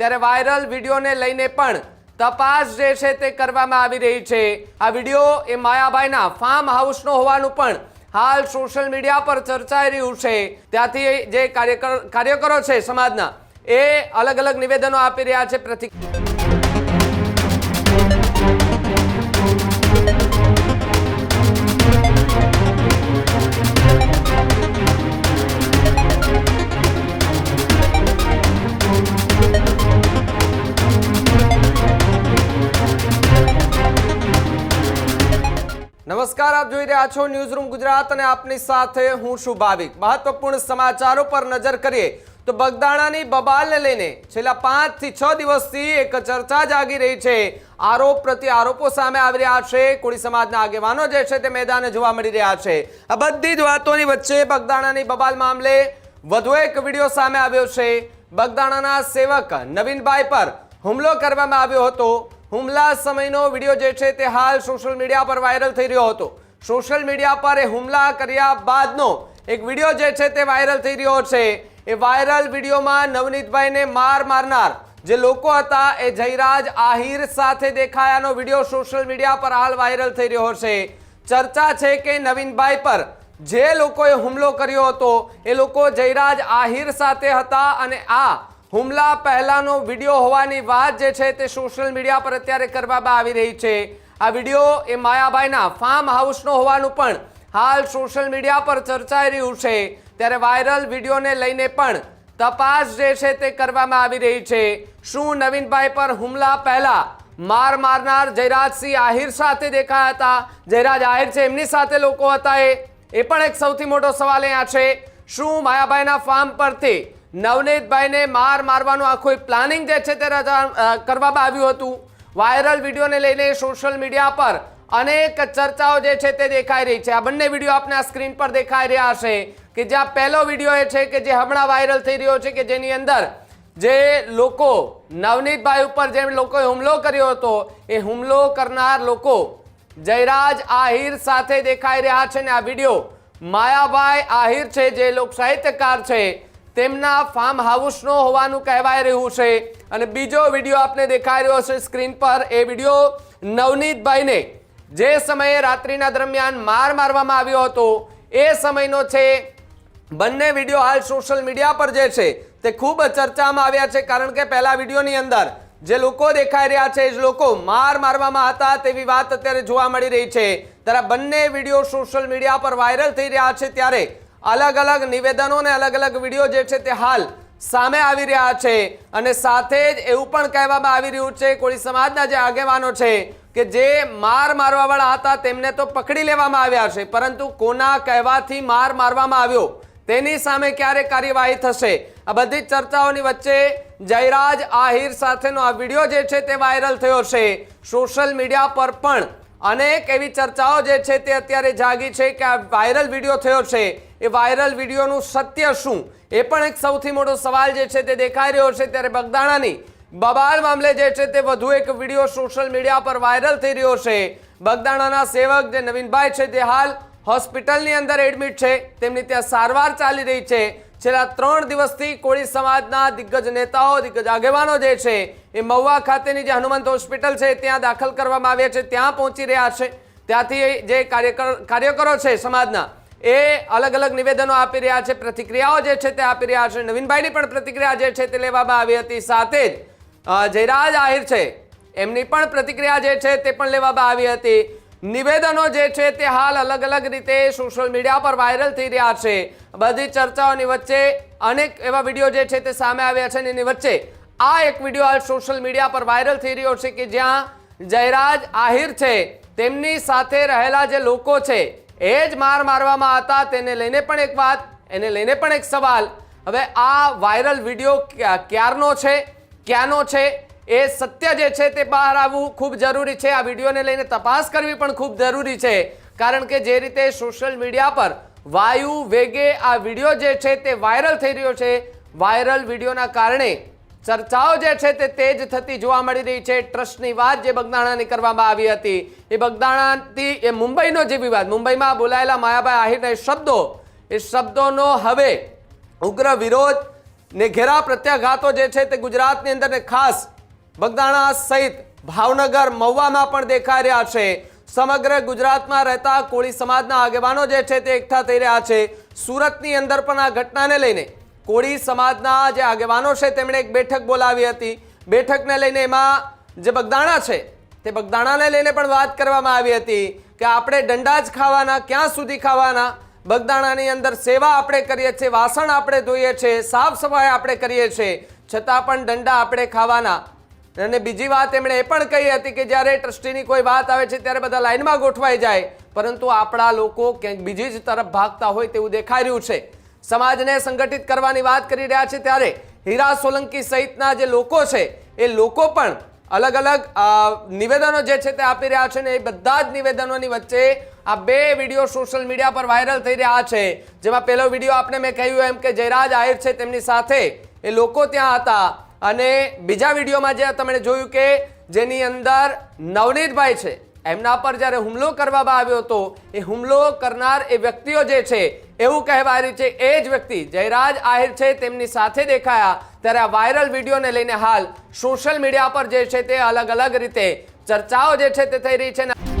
ત્યારે વાયરલ વિડીયોને લઈને પણ તપાસ જે છે તે કરવામાં આવી રહી છે. આ વીડિયો એ માયાભાઈના ફાર્મ હાઉસનો હોવાનું પણ હાલ સોશિયલ મીડિયા પર ચર્ચાઈ રહ્યું છે. ત્યાંથી જે કાર્યકર, કાર્યકરો છે સમાજના, એ અલગ અલગ નિવેદનો આપી રહ્યા છે પ્રતિક નમસ્કાર આપ જોઈ રહ્યા છો ન્યૂઝ રૂમ ગુજરાત અને આપની સાથે હું છું ભાવિક. મહત્વપૂર્ણ સમાચારો પર નજર કરીએ તો બગદાણાની બબાલને લઈને છેલ્લા પાંચથી છ દિવસથી એક ચર્ચા જાગી રહી છે. આરોપ પ્રતિ આરોપો સામે આવી રહ્યા છે. કોળી સમાજના આગેવાનો જે છે તે મેદાને જોવા મળી રહ્યા છે. આ બધી જ વાતોની વચ્ચે બગદાણાની બબાલ મામલે વધુ એક વીડિયો સામે આવ્યો છે. બગદાણાના સેવક નવીનભાઈ પર હુમલો કરવામાં આવ્યો હતો. હુમલા સમયનો વીડિયો જે છે તે હાલ સોશિયલ મીડિયા પર વાયરલ થઈ રહ્યો હતો. સોશિયલ મીડિયા પર એ હુમલા કર્યા બાદનો એક વીડિયો જે છે તે વાયરલ થઈ રહ્યો છે. એ વાયરલ વિડીયોમાં નવનીતભાઈને માર મારનાર જે લોકો હતા એ જયરાજ આહિર સાથે દેખાયાનો વીડિયો સોશિયલ મીડિયા પર હાલ વાયરલ થઈ રહ્યો છે. ચર્ચા છે કે નવીનભાઈ પર જે લોકોએ હુમલો કર્યો હતો એ લોકો જયરાજ આહિર સાથે હતા અને આ હુમલા પહેલાનો વીડિયો હોવાની વાત જે છે તે સોશિયલ મીડિયા પર અત્યારે કરવામાં આવી રહી છે. આ વીડિયો એ માયાભાઈના ફાર્મ હાઉસનો હોવાનું પણ હાલ સોશિયલ મીડિયા પર ચર્ચાઈ રહ્યું છે. ત્યારે વાયરલ વિડીયોને લઈને પણ તપાસ જે છે તે કરવામાં આવી રહી છે. શું નવીનભાઈ પર હુમલા પહેલા માર મારનાર જયરાજસિંહ આહિર સાથે દેખાયા હતા? જયરાજ આહિર છે, એમની સાથે લોકો હતા એ. પણ એક સૌથી મોટો સવાલ અહીંયા છે. શું માયાભાઈના ફાર્મ પરથી નવનીતભાઈને માર મારવાનું આખું પ્લાનિંગ જે છે તે કરવામાં આવ્યું હતું. વાયરલ વિડીયોને લઈને સોશિયલ મીડિયા પર અનેક ચર્ચાઓ જે છે તે દેખાઈ રહી છે. આ બંને વીડિયો આપને આ સ્ક્રીન પર દેખાઈ રહ્યા હશે કે જ્યાં પહેલો વીડિયો એ છે કે જે હમણાં વાયરલ થઈ રહ્યો છે કે જેની અંદર જે લોકો નવનીતભાઈ ઉપર જે લોકોએ હુમલો કર્યો હતો, એ હુમલો કરનાર લોકો જયરાજ આહિર સાથે દેખાઈ રહ્યા છે ને આ વીડિયો માયાભાઈ આહિર છે, જે લોક સાહિત્યકાર છે તેમના ફાર્મ હાઉસનો હોવાનું કહેવાય રહ્યું છે. અને બીજો વીડિયો આપને દેખાઈ રહ્યો છે સ્ક્રીન પર. એ વીડિયો નવનીતભાઈને જે સમયે રાત્રિના દરમિયાન માર મારવામાં આવ્યો હતો, એ સમયનો છે. બંને વીડિયો હાલ સોશિયલ મીડિયા પર જે છે, તે ખૂબ ચર્ચામાં આવ્યા છે. કારણ કે પહેલા વિડીયોની અંદર જે લોકો દેખાઈ રહ્યા છે, એ જ લોકો માર મારવામાં હતા તેવી વાત અત્યારે જોવા મળી રહી છે. ત્યારે બંને વીડિયો સોશિયલ મીડિયા પર વાયરલ થઈ રહ્યા છે ત્યારે અલગ અલગ નિવેદનો અને અલગ અલગ વીડિયો જે છે તે હાલ સામે આવી રહ્યા છે. અને સાથે જ એવું પણ કહેવામાં આવી રહ્યું છે, કોળી સમાજના જે આગેવાનો છે, કે જે માર મારવાવાળા હતા તેમને તો પકડી લેવામાં આવ્યા છે. પરંતુ કોના કહેવાથી માર મારવામાં આવ્યો, તેની સામે ક્યારે કાર્યવાહી થશે? આ બધી ચર્ચાઓની વચ્ચે જયરાજ આહિર સાથેનો આ વીડિયો જે છે તે વાયરલ થયો છે. સોશિયલ મીડિયા પર પણ અનેક એવી ચર્ચાઓ જે છે તે અત્યારે જાગી છે કે આ વાયરલ વીડિયો થયો છે. એ વાયરલ વિડીયોનું સત્ય શું? એ પણ એક સૌથી મોટો સવાલ જે છે તે દેખાઈ રહ્યો છે. ત્યારે બગદાણાની બબાલ મામલે જે છે તે વધુ એક વીડિયો સોશિયલ મીડિયા પર વાયરલ થઈ રહ્યો છે. બગદાણાના સેવક જે નવીનભાઈ છે તે હાલ હોસ્પિટલની અંદર એડમિટ છે. તેમની ત્યાં સારવાર ચાલી રહી છે. છેલ્લા ત્રણ દિવસથી કોળી સમાજના દિગ્ગજ નેતાઓ, દિગ્ગજ આગેવાનો જે છે, એ મહુવા ખાતેની જે હનુમંત હોસ્પિટલ છે, ત્યાં દાખલ કરવામાં આવ્યા છે, ત્યાં પહોંચી રહ્યા છે. ત્યાંથી જે કાર્યકર છે સમાજના, એ અલગ અલગ નિવેદનો આપી રહ્યા છે, પ્રતિક્રિયાઓ જે છે તે આપી રહ્યા છે. નવીનભાઈની પણ પ્રતિક્રિયા જે છે તે લેવામાં આવી હતી. સાથે જ જયરાજ આહિર છે, એમની પણ પ્રતિક્રિયા જે છે તે પણ લેવામાં આવી હતી. નિવેદનો જે છે તે હાલ અલગ અલગ રીતે સોશિયલ મીડિયા પર વાયરલ થઈ રહ્યા છે. બધી ચર્ચાઓની વચ્ચે અનેક એવા વીડિયો જે છે તે સામે આવ્યા છે એની વચ્ચે આ એક વીડિયો હાલ સોશિયલ મીડિયા પર વાયરલ થઈ રહ્યો છે કે જ્યાં જયરાજ આહિર છે. તેમની સાથે રહેલા જે લોકો છે એ જ માર મારવામાં હતા. તેને લઈને પણ એક વાત, એને લઈને પણ એક સવાલ. હવે આ વાયરલ વીડિયો ક્યારનો છે? ક્યાંનો છે? એ સત્ય જે છે તે બહાર આવવું ખૂબ જરૂરી છે. આ વિડીયોને લઈને તપાસ કરવી પણ ખૂબ જરૂરી છે. કારણ કે જે રીતે સોશિયલ મીડિયા પર વાયુ વેગે આ વીડિયો જે છે તે વાયરલ થઈ રહ્યો છે. વાયરલ વિડીયોના કારણે ચર્ચાઓ જે છે તે તેજ થતી જોવા મળી રહી છે. ટ્રસ્ટની વાત જે બગદાણાની કરવામાં આવી હતી. એ બગદાણાથી એ મુંબઈનો જે વિવાદ, મુંબઈમાં બોલાયેલા માયાભાઈ આહિરના શબ્દો, એ શબ્દોનો હવે ઉગ્ર વિરોધ ને ઘેરા પ્રત્યાઘાતો જે છે તે ગુજરાતની અંદર ને ખાસ બગદાણા સહિત ભાવનગર મહુવામાં પણ દેખાઈ રહ્યા છે. સમગ્ર ગુજરાતમાં રહેતા કોળી સમાજના આગેવાનો જે છે તે એકઠા થઈ રહ્યા છે. સુરતની અંદર પણ આ ઘટનાને લઈને કોળી સમાજના જે આગેવાનો છે તેમણે એક બેઠક બોલાવી હતી. બેઠકને લઈને એમાં જે બગદાણા છે તે બગદાણાને લઈને પણ વાત કરવામાં આવી હતી કે આપણે દંડા જ ખાવાના, ક્યાં સુધી ખાવાના? બગદાણાની અંદર સેવા આપણે કરીએ છીએ, વાસણ આપણે ધોઈએ છીએ, સાફ સફાઈ આપણે કરીએ છીએ. છતાં પણ દંડા આપણે ખાવાના. અને બીજી વાત એમણે એ પણ કહી હતી કે જ્યારે ટ્રસ્ટીની કોઈ વાત આવે છે ત્યારે બધા લાઇનમાં ગોઠવાઈ જાય. પરંતુ આપણા લોકો ક્યાંક બીજી જ તરફ ભાગતા હોય તેવું દેખાઈ રહ્યું છે. સમાજને સંગઠિત કરવાની વાત કરી રહ્યા છે ત્યારે હીરા સોલંકી સહિતના જે લોકો છે, એ લોકો પણ અલગ અલગ નિવેદનો જે છે તે આપી રહ્યા છે ને એ બધા જ નિવેદનોની વચ્ચે આ બે વીડિયો સોશિયલ મીડિયા પર વાયરલ થઈ રહ્યા છે. જેમાં પહેલો વીડિયો આપણે મેં કહ્યું એમ કે જયરાજ આહિર છે, તેમની સાથે એ લોકો ત્યાં હતા. અને બીજા વિડીયોમાં જે તમે જોયું કે જેની અંદર નવનીતભાઈ છે, એમના પર જ્યારે હુમલો કરવામાં આવ્યો હતો, એ હુમલો કરનાર એ વ્યક્તિઓ જે છે, એવું કહેવાય રહ્યું છે, એ જ વ્યક્તિ જયરાજ આહિર છે, તેમની સાથે દેખાયા. ત્યારે આ વાયરલ વિડીયોને લઈને હાલ સોશિયલ મીડિયા પર જે છે તે અલગ અલગ રીતે ચર્ચાઓ જે છે તે થઈ રહી છે ને